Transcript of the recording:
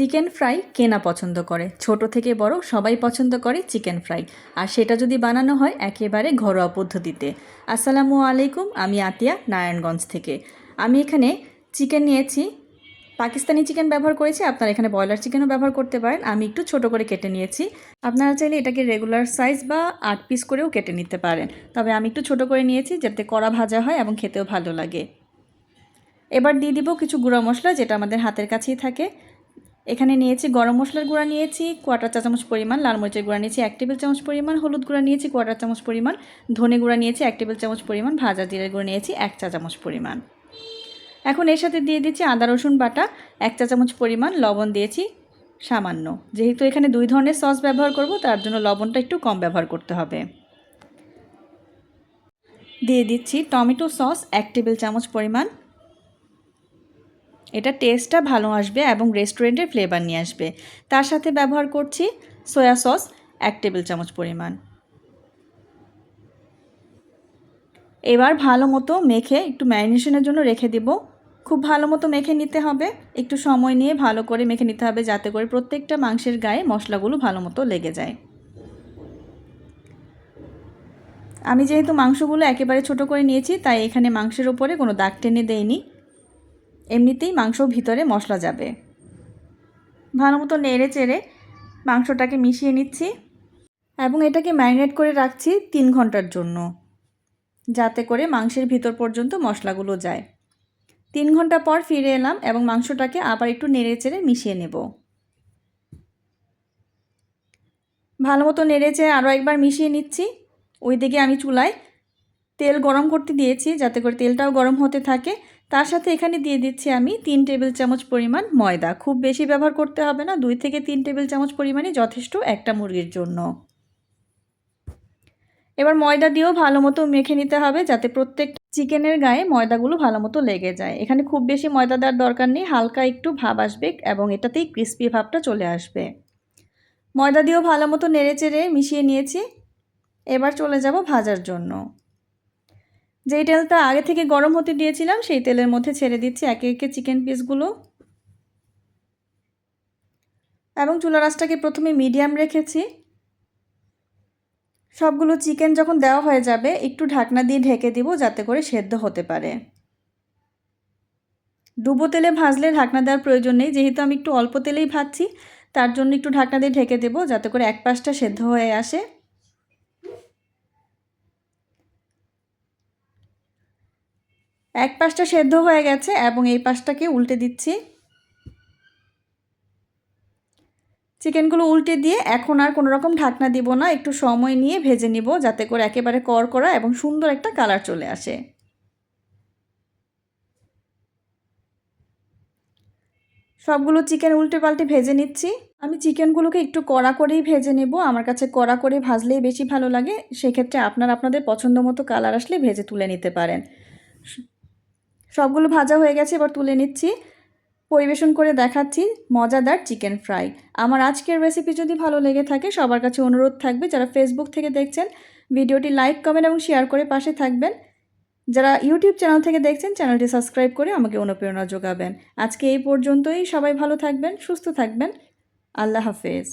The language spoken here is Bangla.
চিকেন ফ্রাই কেনা পছন্দ করে? ছোট থেকে বড় সবাই পছন্দ করে চিকেন ফ্রাই। আর সেটা যদি বানানো হয় একেবারে ঘরোয়া পদ্ধতিতে। আসসালামু আলাইকুম, আমি আতিয়া, নারায়ণগঞ্জ থেকে। আমি এখানে চিকেন নিয়েছি। পাকিস্তানি চিকেন ব্যবহার করেছি, আপনারা এখানে ব্রয়লার চিকেনও ব্যবহার করতে পারেন। আমি একটু ছোট করে কেটে নিয়েছি। আপনারা চাইলে এটাকে রেগুলার সাইজ বা আট পিস করেও কেটে নিতে পারেন। তবে আমি একটু ছোট করে নিয়েছি যাতে কড়া ভাজা হয় এবং খেতেও ভালো লাগে। এবার দিয়ে দিব কিছু গুঁড়া মশলা যেটা আমাদের হাতের কাছেই থাকে। এখানে নিয়েছি গরম মশলার গুঁড়া নিয়েছি, কোয়াটার চা চামচ পরিমাণ, লাল মরিচের গুঁড়া নিয়েছি এক টেবিল চামচ পরিমাণ, হলুদ গুঁড়া নিয়েছি কোয়াটার চামচ পরিমাণ, ধনে গুঁড়া নিয়েছি এক টেবিল চামচ পরিমাণ, ভাজা জিরের গুঁড়া নিয়েছি এক চা চামচ পরিমাণ। এখন এর সাথে দিয়ে দিচ্ছি আদা, রসুন বাটা, এক চা চামচ পরিমাণ লবণ দিয়েছি সামান্য। যেহেতু এখানে দুই ধরনের সস ব্যবহার করব, তার জন্য লবণটা একটু কম ব্যবহার করতে হবে। দিয়ে দিচ্ছি টমেটো সস এক টেবিল চামচ পরিমাণ এটা টেস্টটা ভালো আসবে এবং রেস্টুরেন্টের ফ্লেভার নিয়ে আসবে। তার সাথে ব্যবহার করছি সয়া সস এক টেবিল চামচ পরিমাণ। এবার ভালো মতো মেখে একটু ম্যারিনেশনের জন্য রেখে দেব। খুব ভালো মতো মেখে নিতে হবে। একটু সময় নিয়ে ভালো করে মেখে নিতে হবে যাতে করে প্রত্যেকটা মাংসের গায়ে মশলাগুলো ভালো মতো লেগে যায়। আমি যেহেতু মাংসগুলো একেবারে ছোট করে নিয়েছি, তাই এখানে মাংসের ওপরে কোনো দাগ টেনে দেয়নি এমনিতেই মাংস ভিতরে মশলা যাবে। ভালো মতো নেড়ে চেড়ে মাংসটাকে মিশিয়ে নিচ্ছি এবং এটাকে ম্যারিনেট করে রাখছি তিন ঘণ্টার জন্য, যাতে করে মাংসের ভিতর পর্যন্ত মশলাগুলো যায়। তিন ঘণ্টা পর ফিরে এলাম এবং মাংসটাকে আবার একটু নেড়ে চেড়ে মিশিয়ে নেব। ভালো মতো নেড়ে চেড়ে আরও একবার মিশিয়ে নিচ্ছি। ওইদিকে আমি চুলায় তেল গরম করতে দিয়েছি, যাতে করে তেলটাও গরম হতে থাকে। তার সাথে এখানে দিয়ে দিচ্ছি আমি তিন টেবিল চামচ পরিমাণ ময়দা। খুব বেশি ব্যবহার করতে হবে না, দুই থেকে তিন টেবিল চামচ পরিমাণই যথেষ্ট একটা মুরগির জন্য। এবার ময়দা দিয়েও ভালো মতো মেখে নিতে হবে যাতে প্রত্যেক চিকেনের গায়ে ময়দাগুলো ভালো মতো লেগে যায়। এখানে খুব বেশি ময়দা দেওয়ার দরকার নেই, হালকা একটু ভাব আসবে এবং এটাতেই ক্রিস্পি ভাবটা চলে আসবে। ময়দা দিয়েও ভালো মতো নেড়ে চেড়ে মিশিয়ে নিয়েছি। এবার চলে যাব ভাজার জন্য। যেই তেলটা আগে থেকে গরম হতে দিয়েছিলাম, সেই তেলের মধ্যে ছেড়ে দিচ্ছি একে একে চিকেন পিসগুলো। এবং চুলা রাসটাকে প্রথমে মিডিয়াম রেখেছি। সবগুলো চিকেন যখন দেওয়া হয়ে যাবে, একটু ঢাকনা দিয়ে ঢেকে দিব যাতে করে সেদ্ধ হতে পারে। ডুবো তেলে ভাজলে ঢাকনা দেওয়ার প্রয়োজন নেই, যেহেতু আমি একটু অল্প তেলেই ভাজছি, তার জন্য একটু ঢাকনা দিয়ে ঢেকে দেবো যাতে করে এক পাশটা সেদ্ধ হয়ে আসে। এক পাশটা সেদ্ধ হয়ে গেছে এবং এই পাশটাকে উল্টে দিচ্ছি। চিকেনগুলো উল্টে দিয়ে এখন আর কোনো রকম ঢাকনা দিব না, একটু সময় নিয়ে ভেজে নিব যাতে করে একেবারে কর করা এবং সুন্দর একটা কালার চলে আসে। সবগুলো চিকেন উল্টে পাল্টে ভেজে নিচ্ছি। আমি চিকেনগুলোকে একটু কড়া করেই ভেজে নেব, আমার কাছে কড়া করে ভাজলেই বেশি ভালো লাগে। সেক্ষেত্রে আপনার আপনাদের পছন্দ মতো কালার আসলে ভেজে তুলে নিতে পারেন। সবগুলো ভাজা হয়ে গেছে, এবার তুলে নিচ্ছি। পরিবেশন করে দেখাচ্ছি মজাদার চিকেন ফ্রাই। আমার আজকের রেসিপি যদি ভালো লেগে থাকে, সবার কাছে অনুরোধ থাকবে, যারা ফেসবুক থেকে দেখছেন, ভিডিওটি লাইক কমেন্ট এবং শেয়ার করে পাশে থাকবেন। যারা ইউটিউব চ্যানেল থেকে দেখছেন চ্যানেলটি সাবস্ক্রাইব করে আমাকে অনুপ্রেরণা যোগাবেন। আজকে এই পর্যন্তই, সবাই ভালো থাকবেন, সুস্থ থাকবেন। আল্লাহ হাফেজ।